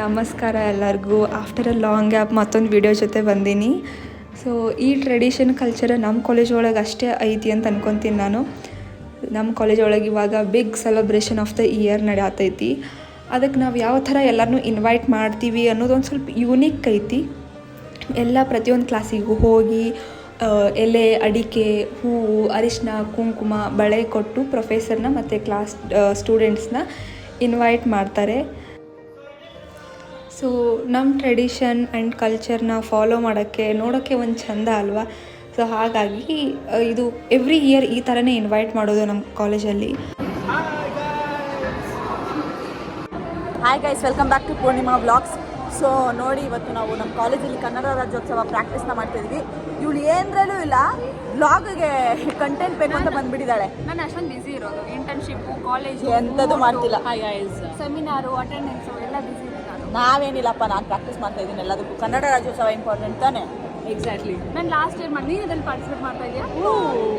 ನಮಸ್ಕಾರ ಎಲ್ಲರಿಗೂ. After a long gap ಮತ್ತೊಂದು ವಿಡಿಯೋ ಜೊತೆ ಬಂದೀನಿ. ಸೊ ಈ ಟ್ರೆಡಿಷನ್ ಕಲ್ಚರ್ ನಮ್ಮ ಕಾಲೇಜ್ ಒಳಗೆ ಅಷ್ಟೇ ಐತಿ ಅಂತ ಅನ್ಕೊತೀನಿ ನಾನು. ನಮ್ಮ ಕಾಲೇಜ್ ಒಳಗೆ ಇವಾಗ big celebration of the year ನಡೆಯತೈತಿ. ಅದಕ್ಕೆ ನಾವು ಯಾವ ಥರ ಎಲ್ಲರನ್ನೂ ಇನ್ವೈಟ್ ಮಾಡ್ತೀವಿ ಅನ್ನೋದು ಒಂದು ಸ್ವಲ್ಪ ಯೂನಿಕ್ ಐತಿ. ಎಲ್ಲ ಪ್ರತಿಯೊಂದು ಕ್ಲಾಸಿಗೂ ಹೋಗಿ ಎಲೆ, ಅಡಿಕೆ, ಹೂವು ಅರಿಶಿನ ಕುಂಕುಮ, ಬಳೆ ಕೊಟ್ಟು ಪ್ರೊಫೆಸರ್ನ ಮತ್ತು ಕ್ಲಾಸ್ ಸ್ಟೂಡೆಂಟ್ಸ್ನ ಇನ್ವೈಟ್ ಮಾಡ್ತಾರೆ. ಸೊ ನಮ್ಮ ಟ್ರೆಡಿಷನ್ ಆ್ಯಂಡ್ ಕಲ್ಚರ್ನ ಫಾಲೋ ಮಾಡೋಕ್ಕೆ ನೋಡೋಕ್ಕೆ ಒಂದು ಚಂದ ಅಲ್ವಾ? ಸೊ ಹಾಗಾಗಿ ಇದು ಎವ್ರಿ ಇಯರ್ ಈ ಥರನೇ ಇನ್ವೈಟ್ ಮಾಡೋದು ನಮ್ಮ ಕಾಲೇಜಲ್ಲಿ hi guys welcome back to Purnima vlogs so ನೋಡಿ ಇವತ್ತು ನಾವು ನಮ್ಮ ಕಾಲೇಜಲ್ಲಿ ಕನ್ನಡ ರಾಜ್ಯೋತ್ಸವ ಪ್ರಾಕ್ಟೀಸ್ನ ಮಾಡ್ತಿದ್ವಿ ಇವಳು ಏನರಲ್ಲೂ ಇಲ್ಲ ವ್ಲಾಗ್ಗೆ ಕಂಟೆಂಟ್ ಬೇಕು ಅಂತ ಬಂದ್ಬಿಟ್ಟಿದ್ದಾಳೆ. ನಾನು ಅಷ್ಟೊಂದು ಬಿಸಿ ಇರೋದು. ಇಂಟರ್ನ್ಶಿಪ್ಪು ಕಾಲೇಜ್ ಎಂಥದ್ದು ಮಾಡ್ತಿಲ್ಲ. ಸೆಮಿನಾರು ಅಟೆಂಡೆನ್ಸು ಎಲ್ಲ ಬಿಸಿ ನಾವೇನಿಲ್ಲಪ್ಪ ನಾನು ಪ್ರಾಕ್ಟೀಸ್ ಮಾಡ್ತಾ ಇದ್ದೀನಿ ಎಲ್ಲದಕ್ಕೂ. ಕನ್ನಡ ರಾಜ್ಯೋತ್ಸವ ಇಂಪಾರ್ಟೆಂಟ್ ತಾನೆ? ಎಕ್ಸಾಕ್ಟ್ಲಿ ನಾನು ಲಾಸ್ಟ್ ಇಯರ್ ಮಾಡಿ ನೀನು ಅದ್ರಲ್ಲಿ ಪಾರ್ಟಿಸಿಪೇಟ್ ಮಾಡ್ತಾ ಇದೆಯಾ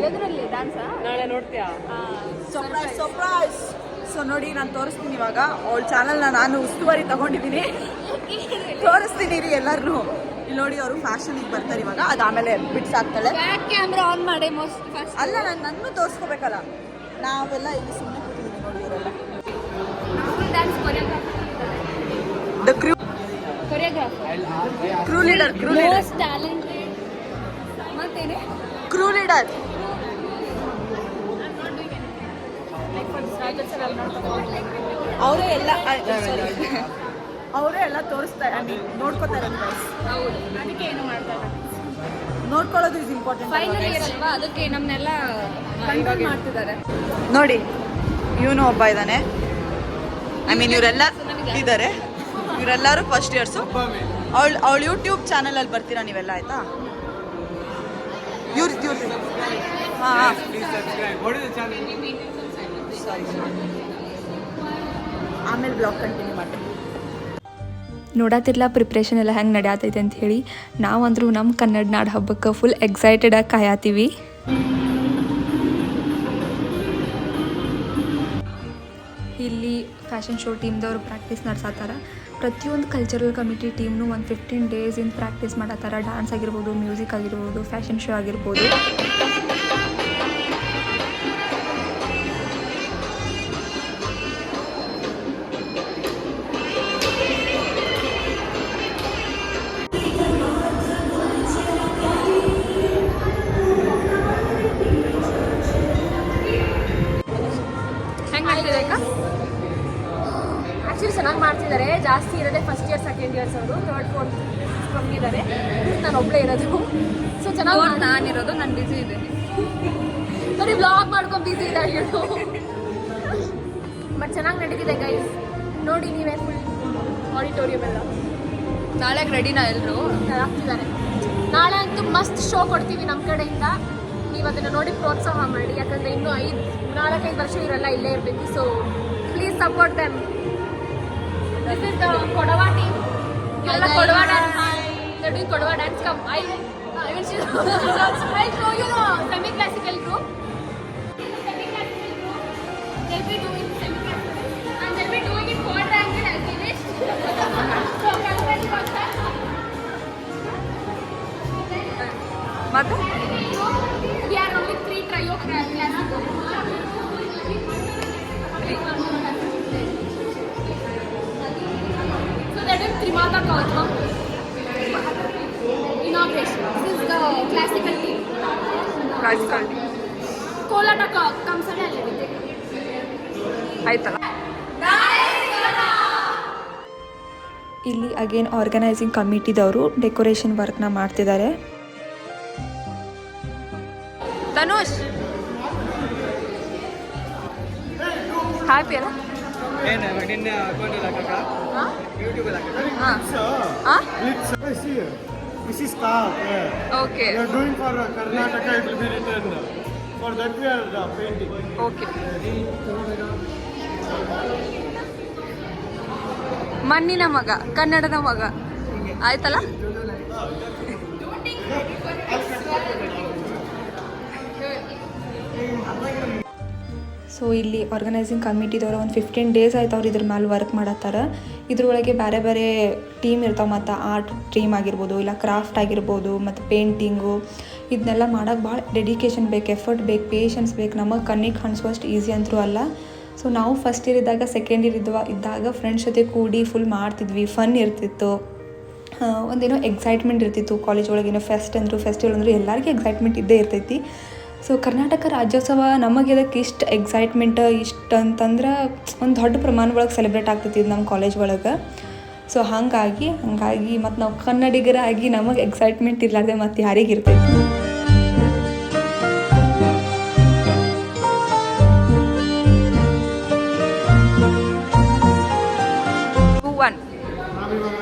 ಎದರಲ್ಲಿ? ಡ್ಯಾನ್ಸಾ ನಾಳೆ ನೋಡ್ತೀಯಾ? ಸರ್ಪ್ರೈಸ್ ಸರ್ಪ್ರೈಸ್ ಸೊ ನೋಡಿ ನಾನು ತೋರಿಸ್ತೀನಿ ಇವಾಗ. ಅವಳ ಚಾನಲ್ನ ನಾನು ಉಸ್ತುವಾರಿ ತಗೊಂಡಿದ್ದೀನಿ. ತೋರಿಸ್ತೀನಿ ರೀ ಎಲ್ಲರೂ ಇಲ್ಲಿ ನೋಡಿ ಅವರು ಫ್ಯಾಷನಿಗೆ ಬರ್ತಾರೆ ಇವಾಗ. ಅದು ಆಮೇಲೆ ಬಿಡ್ಸಾಕ್ತಾಳೆ ಬ್ಯಾಕ್ ಕ್ಯಾಮ್ರಾ ಆನ್ ಮಾಡಿ ಮೋಸ್ಟ್ ಫಸ್ಟ್ ಅಲ್ಲ ನಾನು ನನ್ನ ತೋರಿಸ್ಕೋಬೇಕಲ್ಲ. ನಾವೆಲ್ಲ ಇಲ್ಲಿ ಸುಮ್ಮನೆ ಕೂತಿದ್ದೀವಿ ನೋಡಿ ಇವರೆಲ್ಲ dance choreographer the crew choreographer crew leader crew leader talented ಮತ್ತೇನೆ? Crew leader ಅವರೇ ಎಲ್ಲ ಅವರೇ ಎಲ್ಲ ತೋರಿಸ್ತಾರೆ ಐ ಮೀನ್ ನೋಡ್ಕೋತಾರೆ ಅದಕ್ಕೆ ಏನು ಮಾಡ್ತಾ ಇಲ್ಲ ನೋಡ್ಕೊಳ್ಳೋದು ಇಸ್ ಇಂಪಾರ್ಟೆಂಟ್ ಫೈನಲ್ ಇಯರ್ ಅಲ್ವಾ? ಅದಕ್ಕೆ ನಮ್ಮನ್ನೆಲ್ಲ ಕಂಟ್ರೋಲ್ ಮಾಡ್ತಿದ್ದಾರೆ. ನೋಡಿ ಇವನು ಒಬ್ಬ ಇದ್ದಾನೆ ಐ ಮೀನ್ ಇವರೆಲ್ಲ ಇದ್ದಾರೆ ಇವರೆಲ್ಲರೂ ಫಸ್ಟ್ ಇಯರ್ಸು ಅವಳು ಅವಳು ಯೂಟ್ಯೂಬ್ ಚಾನಲಲ್ಲಿ ಬರ್ತೀರಾ ನೀವೆಲ್ಲ, ಆಯಿತಾ? ಇವ್ರ ಇವ್ರ. ಆಮೇಲೆ ಬ್ಲಾಗ್ ಕಂಟಿನ್ಯೂ ಮಾಡ್ತೀನಿ. ನೋಡತ್ತಿರ್ಲ ಪ್ರಿಪ್ರೇಷನ್ ಎಲ್ಲ ಹೆಂಗೆ ನಡೆಯತೈತೆ ಅಂತ ಹೇಳಿ. ನಾವಂದ್ರೂ ನಮ್ಮ ಕನ್ನಡ ನಾಡು ಹಬ್ಬಕ್ಕೆ ಫುಲ್ ಎಕ್ಸೈಟೆಡಾಗಿ ಕಾಯತ್ತೀವಿ ಇಲ್ಲಿ ಫ್ಯಾಷನ್ ಶೋ ಟೀಮ್ದವ್ರು ಪ್ರಾಕ್ಟೀಸ್ ನಡ್ಸತ್ತಾರ ಪ್ರತಿಯೊಂದು ಕಲ್ಚರಲ್ ಕಮಿಟಿ ಟೀಮ್ನು ಒಂದು ಫಿಫ್ಟೀನ್ ಡೇಸ್ ಇನ್ ಪ್ರಾಕ್ಟೀಸ್ ಮಾಡತ್ತಾರ. ಡ್ಯಾನ್ಸ್ ಆಗಿರ್ಬೋದು ಮ್ಯೂಸಿಕ್ ಆಗಿರ್ಬೋದು ಫ್ಯಾಷನ್ ಶೋ ಆಗಿರ್ಬೋದು. ಜಾಸ್ತಿ ಇರೋದೇ ಫಸ್ಟ್ ಇಯರ್ ಸೆಕೆಂಡ್ ಇಯರ್ಸ್ ಅವರು. ಥರ್ಡ್ ಫೋರ್ತ್ ಇದ್ದಾರೆ ನಾನು ಒಬ್ಬಳೇ ಇರೋದು. ಸೊ ಚೆನ್ನಾಗಿ ನಾನಿರೋದು ನಾನು ಬಿಸಿ ಇದ್ದೀನಿ. ನೋಡಿ ಬ್ಲಾಗ್ ಮಾಡ್ಕೊಂಡು ಬಿಸಿ ಇದ್ದಾಳೆ ಬಟ್ ಚೆನ್ನಾಗಿ ನಡೀತಿದೆ ಗೈಸ್ ನೋಡಿ ನೀವೇ ಫುಲ್ ಆಡಿಟೋರಿಯಂ ಎಲ್ಲ. ನಾಳೆಗೆ ರೆಡಿನಾ ಎಲ್ಲರೂ ಆಗ್ತಿದ್ದಾರೆ ನಾಳೆ ಅಂತೂ ಮಸ್ತ್ ಶೋ ಕೊಡ್ತೀವಿ ನಮ್ಮ ಕಡೆಯಿಂದ. ನೀವು ಅದನ್ನು ನೋಡಿ ಪ್ರೋತ್ಸಾಹ ಮಾಡಿ. ಯಾಕಂದರೆ ಇನ್ನೂ ಐದು ನಾಲ್ಕೈದು ವರ್ಷ ಇವರೆಲ್ಲ ಇಲ್ಲೇ ಇರಬೇಕು. So please support them this is the Kodava team ಎಲ್ಲ Kodava dance doing Kodava dance come I I will I show you semi classical group They'll be doing semi-classical and they'll be doing it quadrangle as we wish. so congratulations. ಮತ್ತೆ Inauguration. This is the classical team. Everything. ಆಯ್ತಲ್ಲ ಇಲ್ಲಿ again organising ಕಮಿಟಿದವರು decoration ವರ್ಕ್ನ ಮಾಡ್ತಿದ್ದಾರೆ Tanush happy ಅಲ್ಲ ಏನು ನಿನ್ನೆ ಯೂಟ್ಯೂಬಲ್ಲಿ ಹಾಕಕ್ಕ ಹಾಂ This year. This is start. Yeah. Okay. We are doing for uh, Karnataka, it will be written. For that we are uh, painting. Okay. ಮಣ್ಣಿನ ಮಗ ಕನ್ನಡದ ಮಗ ಆಯ್ತಲ್ಲ ಸೊ ಇಲ್ಲಿ ಆರ್ಗನೈಸಿಂಗ್ ಕಮಿಟಿದವ್ರು ಒಂದು ಫಿಫ್ಟೀನ್ ಡೇಸ್ ಆಯ್ತು ಅವ್ರು ಇದ್ರ ಮೇಲೆ ವರ್ಕ್ ಮಾಡತ್ತಾರ. ಇದ್ರೊಳಗೆ ಬೇರೆ ಬೇರೆ ಟೀಮ್ ಇರ್ತಾವೆ ಮತ್ತು ಆರ್ಟ್ ಟೀಮ್ ಆಗಿರ್ಬೋದು, ಇಲ್ಲ ಕ್ರಾಫ್ಟ್ ಆಗಿರ್ಬೋದು, ಮತ್ತು ಪೇಂಟಿಂಗು ಇದನ್ನೆಲ್ಲ ಮಾಡೋಕ್ಕೆ ಭಾಳ ಡೆಡಿಕೇಶನ್ ಬೇಕು ಎಫರ್ಟ್ ಬೇಕು ಪೇಷನ್ಸ್ ಬೇಕು. ನಮಗೆ ಕಣ್ಣಿಗೆ ಕಾಣಿಸುವಷ್ಟು ಈಸಿ ಅಂತರೂ ಅಲ್ಲ. ಸೊ ನಾವು ಫಸ್ಟ್ ಇಯರ್ ಇದ್ದಾಗ ಸೆಕೆಂಡ್ ಇಯರ್ ಇದ್ವ ಇದ್ದಾಗ ಫ್ರೆಂಡ್ಸ್ ಜೊತೆ ಕೂಡಿ ಫುಲ್ ಮಾಡ್ತಿದ್ವಿ. ಫನ್ ಇರ್ತಿತ್ತು. ಒಂದೇನೋ ಎಕ್ಸೈಟ್ಮೆಂಟ್ ಇರ್ತಿತ್ತು. ಕಾಲೇಜ್ ಒಳಗೇನೋ ಫೆಸ್ಟ್ ಅಂದರು ಫೆಸ್ಟಿವಲ್ ಅಂದರು, ಎಲ್ಲರಿಗೂ ಎಕ್ಸೈಟ್ಮೆಂಟ್ ಇದ್ದೇ ಇರ್ತೈತಿ. ಸೊ ಕರ್ನಾಟಕ ರಾಜ್ಯೋತ್ಸವ ನಮಗೆ ಅದಕ್ಕೆ ಇಷ್ಟು ಎಕ್ಸೈಟ್ಮೆಂಟ್ ಇಷ್ಟು ಅಂತಂದ್ರೆ ಒಂದು ದೊಡ್ಡ ಪ್ರಮಾಣ ಒಳಗೆ ಸೆಲೆಬ್ರೇಟ್ ಆಗ್ತೈತಿ ಇದು ನಮ್ಮ ಕಾಲೇಜ್ ಒಳಗೆ. ಸೊ ಹಾಗಾಗಿ ಹಾಗಾಗಿ ಮತ್ತು ನಾವು ಕನ್ನಡಿಗರಾಗಿ ನಮಗೆ ಎಕ್ಸೈಟ್ಮೆಂಟ್ ಇರಲಾರ್ದೆ ಮತ್ತು ಯಾರಿಗೆ ಇರ್ತೈತಿ.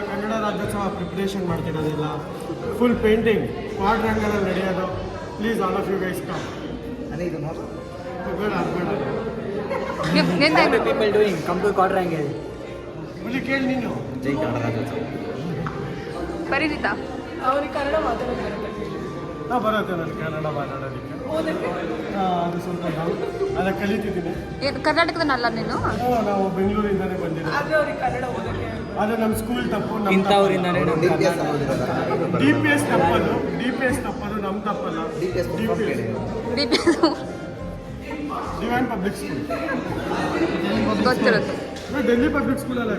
ಕನ್ನಡ ರಾಜ್ಯೋತ್ಸವ ಪ್ರಿಪ್ರೇಷನ್ ಮಾಡ್ತಿರೋದಿಲ್ಲ. ಫುಲ್ ಪೇಂಟಿಂಗ್ ಕ್ವಾಡ್ರಂಗಲ್ಲಿ ನಡೆಯೋದು please all of you guys come ಬೇಡ ಅದ್ ಬೇಡ ಪೀಪಲ್ ಡೂಯಿಂಗ್ ಕಮ್ ಟು ಹೆಂಗೆ ಹುಲಿ ಕೇಳಿ ನೀನು. ಜೈ ಕನ್ನಡ ಪರಿಣಿತಾ ಅವ್ರಿಗೆ ಕನ್ನಡ ಮಾತಾಡೋದು ನಾ ಬರುತ್ತೆ ನಾನು ಕನ್ನಡ ಮಾತಾಡೋದಕ್ಕೆ. ಅದು ಸ್ವಲ್ಪ ನಾವು ಅದ ಕಲಿತಿದ್ದೀನಿ. ಏನು ಕರ್ನಾಟಕದಲ್ಲ ನೀನು? ನಾವು ಬೆಂಗಳೂರಿಂದನೇ ಬಂದಿದ್ದೀವಿ ಕನ್ನಡ ಓದಕ್ಕೆ ಅದು ನಮ್ಮ ಸ್ಕೂಲ್ ತಪ್ಪು ನಮ್ಮ ಇಂಥವ್ರಿಂದಾನೇ ನಮ್ಮ ಡಿ ಪಿ ಎಸ್ ತಪ್ಪದು ಡಿ ಪಿ ಎಸ್ ತಪ್ಪದು ನಮ್ಮ ತಪ್ಪಲ್ಲ D P S divine public school ಗೊತ್ತಿರುತ್ತೆ ಡೆಲ್ಲಿ ಪಬ್ಲಿಕ್ ಸ್ಕೂಲಲ್ಲ